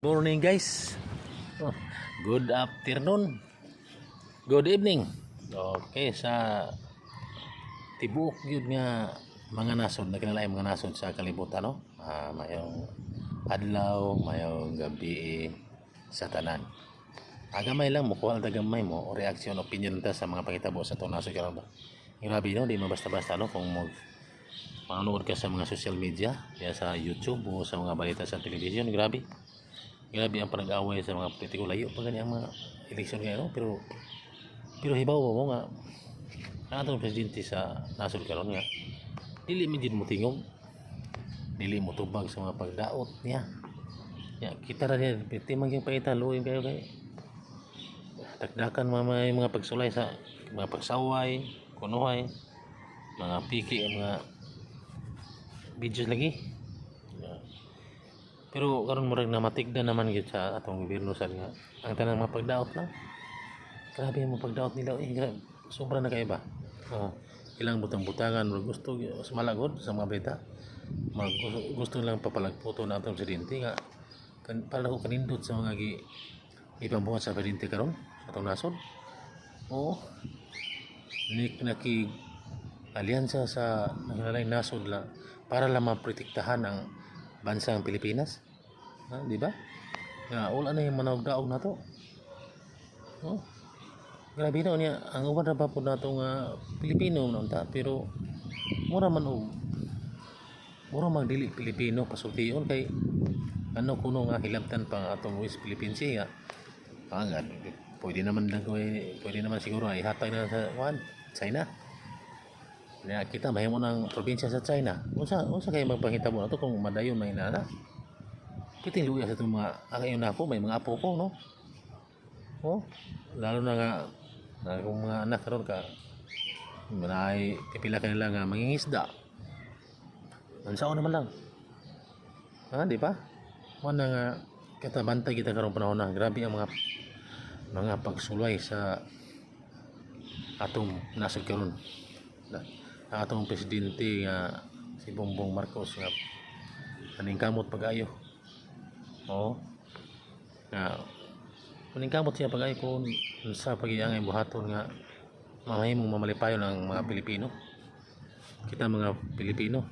Morning guys. Oh, Good afternoon. Good evening. Okay sa tibuok yun nga mga nasod na kinalay mga nasod sa kalibutan no. Ah, mayong adlaw, mayong gabi sa tanan. Agamay lang mo kuha tagamay mo o reaksyon opinion ta sa mga pangitabo sa itong nasod karon. Grabe no, di mo basta-basta no kung mo manood ka sa mga social media, ya sa YouTube o sa mga balita sa television, grabe grabe ang panag-away sa mga politiko layo pa ganyan ang mga eleksyon ngayon no? pero pero hibaw mo nga ang atong presidente sa nasod karon nga dili mi mo tingog dili mo tubag sa mga pagdaot niya ya kita ra niya piti man yung paita luoy kayo kay dagdakan mga may mga pagsulay sa mga pagsaway kunuhay mga piki mga videos lagi. Pero karon murag na matigda naman gyud sa atong gobyerno sa nga ang tanang mga pagdaot lang. Grabe mga pagdaot nila eh grabe. Sobra na kaiba. Oh, ilang butang-butangan murag gusto sa malagod sa mga beta. Mag gusto, lang papalagputo na atong presidente nga kan, para ko kanindot sa mga gi ipambuhat sa presidente karon sa atong nasod. Oo. Ni naki alyansa sa nangalalay nasod lang para lang maprotektahan ang bansang Pilipinas. Ha, di ba? Nga wala na yung manawag-daog na to. Oh. Grabe na niya ang uban ra pa po nato nga Pilipino na unta pero mura man og mura man dili Pilipino pasultiyon kay ano kuno nga hilabtan pa nga atong West Philippine Sea ah, nga, pwede naman lang pwede naman siguro ay hatay na sa kuan China Kaya kita mahimo ng probinsya sa China. Unsa unsa kay magpangitabo na to kung madayon may nana? Kiting luya sa itong mga ang iyon ako, may mga apo ko, no? Oh, lalo na nga na kung mga anak karon ka manay pipila ka nila nga mangingisda. Unsa naman lang. Ha, di ba? Mo na nga kita bantay kita karon panahon na grabe ang mga mga pagsulay sa atong nasod karon na ang atong presidente nga si Bongbong Marcos nga paningkamot pag-ayo. Oo. Nga paningkamot siya pag-ayo kung sa pag-iangay buhaton nga mamahimong mamalipayon ang mga Pilipino. Kita mga Pilipino.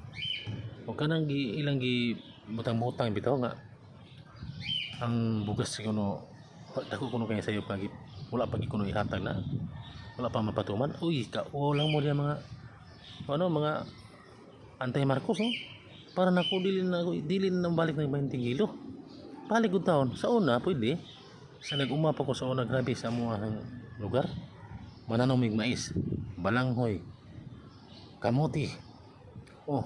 O kanang gi ilang gi butang-butang bitaw nga ang bugas kuno dako kuno kay sayo pagi wala pagi kuno ihatag na wala pa mapatuman uy ka lang mo diya mga ano mga antay Marcos no para nako dili na ako dili na balik ng 20 kilo balik ko taon sa una pwede. Sa nag-uma pa ko sa una grabe sa mga lugar. Mananaw mig mais. Balanghoy. Kamuti. Oh.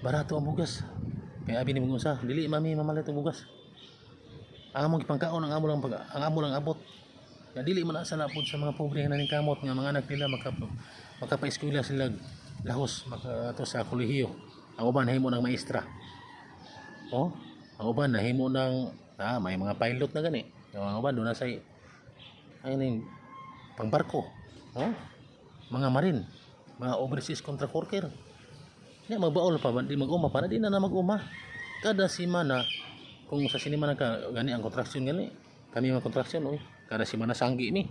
Barato ang bugas. Kaya abi ni mga usa dili mami mamalit ang bugas. Ang among pangkaon ang amo lang pag ang amo lang abot. Nga dili man asa napod sa mga pobre nga naning kamot nga mga anak nila makap makapaeskwela sila lahos maka ato sa kolehiyo. Ang uban nahimo ng maestra? Oh ang uban nahimo ng ah, may mga pilot na gani. Ang uban doon na sa ay ning pangbarko. Oh mga marin mga overseas contract worker. Nya magbaol pa di mag-uma para di na na mag-uma. Kada semana kung sa sinima na ka gani ang contraction gani kami mga contraction oy kada semana sanggi ni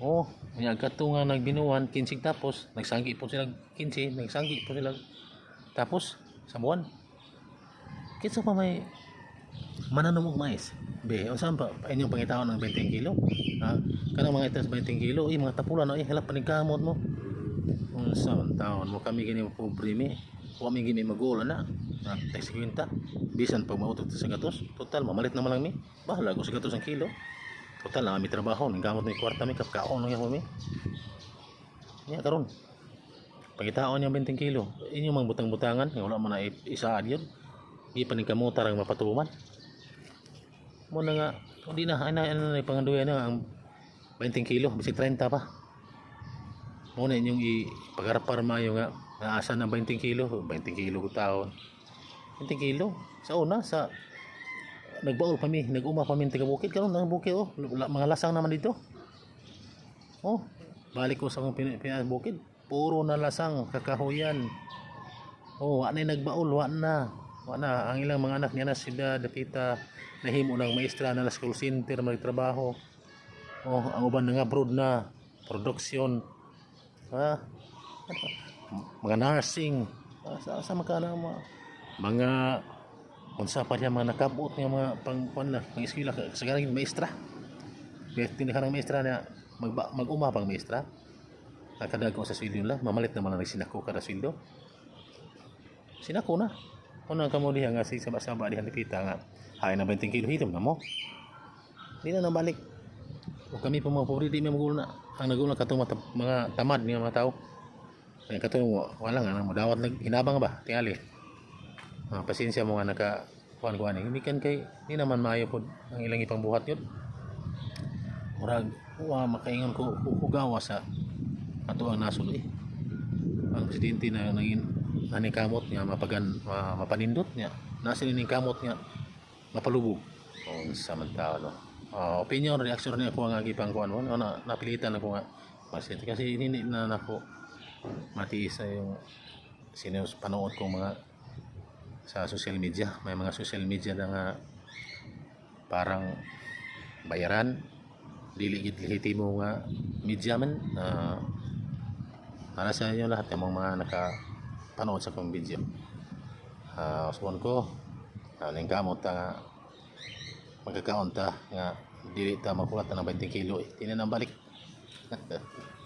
oh nya kadto nga nagbinuan kinsig tapos nagsanggi po sila kinsi nagsanggi po sila tapos sa buwan kinsa pa may mananong og mais? Be unsa pa? Pa inyong pangitaon ng 20 kilo? Ha? Kanang mga itas 20 kilo eh mga tapulan ay halap panigkamot mo. Unsa man taon mo? Kami gini mo pobre mi. Wa mi gini magulo na. Na tayo kwenta bisan pag mautot sa gatos. Total mamalit naman lang mi. Bahala ko sa gatos ang kilo total na kami trabaho ning gamot mi kwarta mi kapkaon lang mi niya karon. Pagitaon niya 20 kilo. Inyo mang butang-butangan nga wala man na isa yun. Di pa ning kamutar ang mapatuman. Mo na nga hindi na ana ana na panganduyan na ang 20 kilo bisig 30 pa. Mo na inyong ipagharapar mayo nga naasa ng 20 kilo 20 kilo ko taon. 20 kilo sa una sa nagbaol pa mi naguma pa mi taga bukid karon nang bukid oh. Mga lasang naman dito. Oh balik ko sa akong pin, pin, bukid. Puro na lasang kakahuyan. Oh wa na nagbaol wa na. Wala, ang ilang mga anak niya na sila dapita nahimo ng maestra na sa call center magtrabaho. Oh, ang uban na nga abroad na. Production. Ha? Mga nursing. Ah, sa sa na mga mga unsa pa niya mga nakabot nga mga pang kuan na pang eskwela sa galing maestra. Kaya tinakarang maestra na mag mag-uma pang maestra. Nakadag ko sa sweldo nila, mamalit naman ang sinako kada sweldo. Sinako na. Kung ka mo diha nga si saba-saba diha dipita nga hay na 20 kilo hitom na mo. Di na nabalik. O kami pa mga pobre di may magulo na. Ang nagulo katong mga, tamad nga mga tao. Kaya katong wala nga mo dawat nag hinabang ba tingali. Ah, pasensya mo nga naka kuan kuan hindi kan kay di naman maayo pod ang ilang ipang buhat yun. Murag wa makaingon ko hugawa sa ato ang nasod eh. Ang presidente na naging ani kamot nga mapagan ma, mapanindot niya. Nasa ni kamot nga mapalubog. O sa man tao no. Ah, opinion reaction niya ko nga gipang kuan mo na napilitan ako nga pasyente kasi hindi na nako matiis na yung sinus panood kong mga sa social media. May mga social media na nga parang bayaran. Dili gid lehitimo nga media man ah, para sa inyo lahat yung mga naka panood sa kong video. Uh, usbon ko. Uh, ning kamot ta nga. Magkakaon ta nga dili ta makulat ng 20 kilo. Eh tinan ang balik